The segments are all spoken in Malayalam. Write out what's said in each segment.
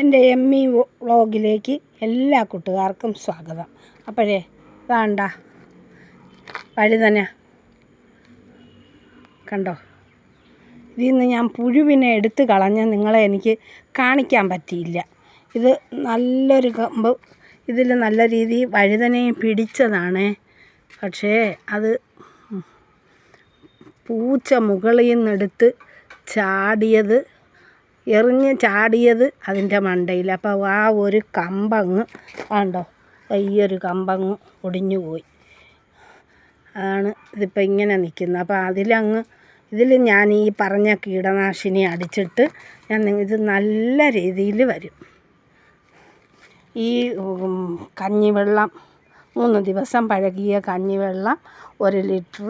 എന്റെ എം ഇ വ്ളോഗിലേക്ക് എല്ലാ കൂട്ടുകാർക്കും സ്വാഗതം. അപ്പോഴേ വേണ്ട വഴുതന കണ്ടോ? ഇതിൽ നിന്ന് ഞാൻ പുഴുവിനെ എടുത്ത് കളഞ്ഞ് നിങ്ങളെ എനിക്ക് കാണിക്കാൻ പറ്റിയില്ല. ഇത് നല്ലൊരു കമ്പ്. ഇതിൽ നല്ല രീതിയിൽ വഴുതനയും പിടിച്ചതാണ്. പക്ഷേ അത് പൂച്ച മുകളിൽ നിന്നെടുത്ത് ചാടിയത് എറിഞ്ഞ് ചാടിയത് അതിന്റെ മണ്ടയിൽ. അപ്പോൾ ആ ഒരു കമ്പങ്ങ് കണ്ടോ? ഒരു കമ്പങ്ങ് ഒടിഞ്ഞു പോയി. അതാണ് ഇതിപ്പോൾ ഇങ്ങനെ നിൽക്കുന്നത്. അപ്പോൾ അതിലങ്ങ് ഇതിൽ ഞാൻ ഈ പറഞ്ഞ കീടനാശിനി അടിച്ചിട്ട് ഞാൻ ഇത് നല്ല രീതിയിൽ വരും. ഈ കഞ്ഞിവെള്ളം മൂന്ന് ദിവസം പഴകിയ കഞ്ഞിവെള്ളം ഒരു ലിറ്റർ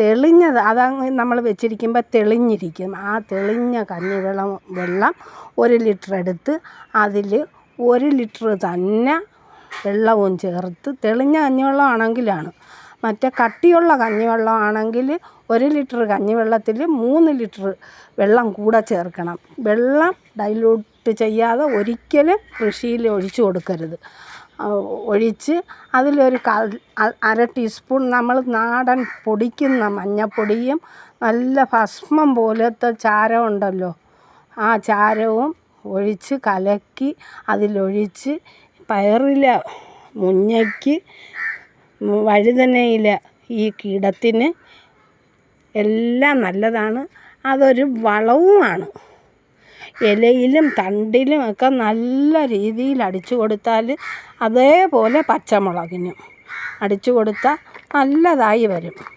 തെളിഞ്ഞത് അതങ്ങ് നമ്മൾ വെച്ചിരിക്കുമ്പോൾ തെളിഞ്ഞിരിക്കും. ആ തെളിഞ്ഞ കഞ്ഞിവെള്ളം വെള്ളം ഒരു ലിറ്റർ എടുത്ത് അതിൽ ഒരു ലിറ്റർ തന്നെ വെള്ളവും ചേർത്ത് തെളിഞ്ഞ കഞ്ഞിവെള്ളം ആണെങ്കിലാണ് മറ്റേ കട്ടിയുള്ള കഞ്ഞിവെള്ളം ആണെങ്കിൽ ഒരു ലിറ്റർ കഞ്ഞിവെള്ളത്തിൽ മൂന്ന് ലിറ്റർ വെള്ളം കൂടെ ചേർക്കണം. വെള്ളം ഡൈലൂട്ട് ചെയ്യാതെ ഒരിക്കലും കൃഷിയിൽ ഒഴിച്ചു കൊടുക്കരുത്. ഒഴിച്ച് അതിലൊരു കാൽ അര ടീസ്പൂൺ നമ്മൾ നാടൻ പൊടിക്കുന്ന മഞ്ഞപ്പൊടിയും നല്ല ഭസ്മം പോലത്തെ ചാരം ഉണ്ടല്ലോ. ആ ചാരവും ഒഴിച്ച് കലക്കി അതിലൊഴിച്ച് പയറില മുഞ്ഞയ്ക്ക് വഴുതനയില ഈ കീടത്തിന് എല്ലാം നല്ലതാണ്. അതൊരു വളവുമാണ്. ഇലയിലും തണ്ടിലും ഒക്കെ നല്ല രീതിയിൽ അടിച്ചു കൊടുത്താൽ അതേപോലെ പച്ചമുളകിനും അടിച്ചു കൊടുത്താൽ നല്ലതായി വരും.